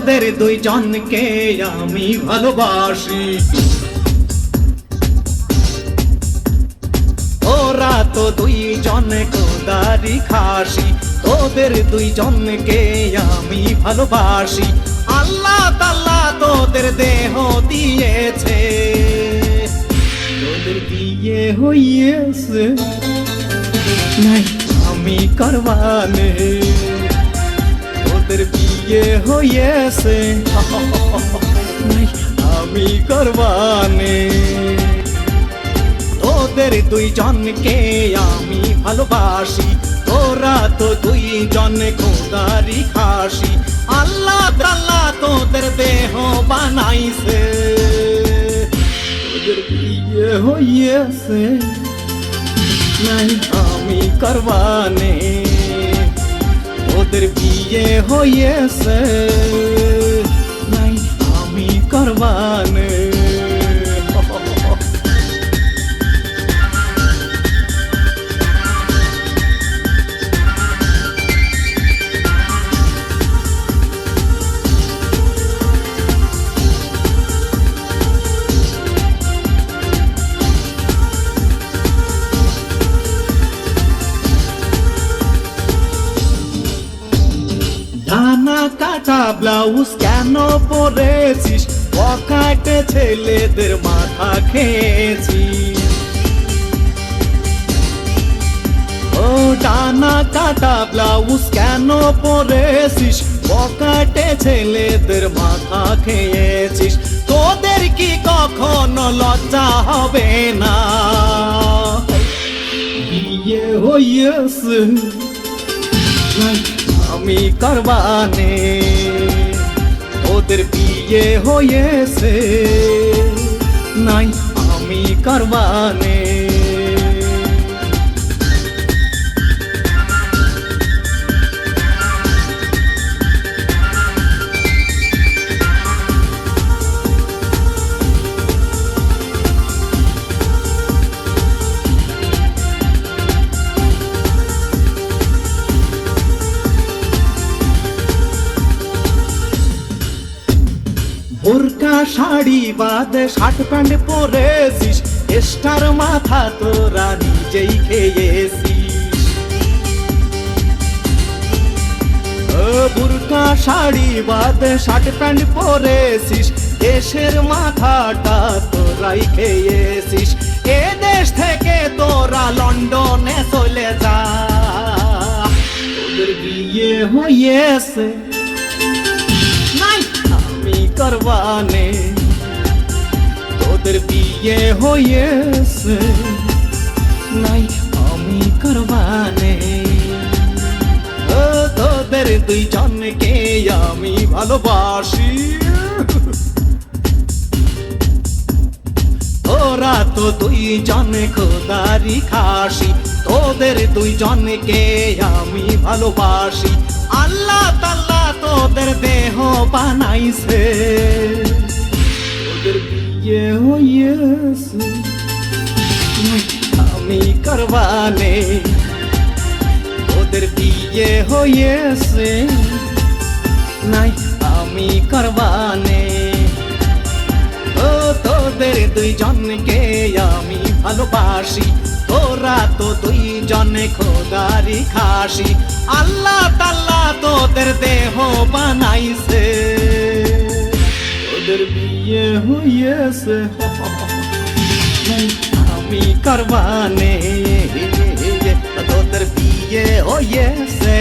তোদের দুইজনকে আমি ভালোবাসি। ওরা তো দুইজন কোদারি খাসি তোদের দুইজনকে আমি ভালোবাসি। আল্লাহ তাল্লাহ তোদের দেহ দিয়েছে। তোদের বিয়ে হইয়েছে। নাই। আমি করবানে তোদের বিয়ে হইয়েছে। আমি করবানে। তোদের দুইজনকে আমি ভালোবাসি তোরা তো দুইজন খোদারি খাসি। আল্লাহ তাল্লাহ তোদের দেহ বানাইছে। তোদের বিয়ে হইয়েছে। নাই আমি করবানে। তোদের বিয়ে হইয়েছে। নাই আমি করবানে কাটা ব্লাউজ কেন পরেছিস? পকাটে ছেলেদের মাথা খেয়েছিস। ও ডানা কাটা ব্লাউজ কেন পরেছিস? পকাটে ছেলেদের মাথা খেয়েছিস। তোদের কি কখনো লজ্জা হবে না? বিয়ে হইয়েছে। আমি করবানে ওদের বিয়ে হয়েছে। নাই আমি করবানে। বোরকা, শাড়ি, বাদ, শার্ট, প্যান্ট পরেছিস। এস্টার মাথা তোরা নিজেই খেয়েছিস। বুরকা, শাড়ি, বাদ, শার্ট, প্যান্ট পরেছিস। দেশের মাথাটা তোরাই খেয়েছিস। এ দেশ থেকে তোরা লন্ডনে চলে যা। তোদের বিয়ে হয়েছে। আমি করবানে তোদের বিয়ে হয়েছে, নাই আমি করবানে। তোদের দুইজনকে আমি ভালোবাসি। তোরা তো দুইজন খোদারি খাসি, তোদের দুইজনকে আমি ভালোবাসি। আল্লাহ তাল্লাহ তোদের দেহ বানাইছে। করবানে তোদের বিয়ে হয়েছে নাই আমি করবানে ও তোদের দুইজনকে আমি ভালোবাসি তোরা তো দুইজনে খোদারি খাসি আল্লাহ তাল্লাহ তোদের দেহ বানাইছে তোদের বিয়ে হয়েছে আমি করবানে তোদের বিয়ে হয়েছে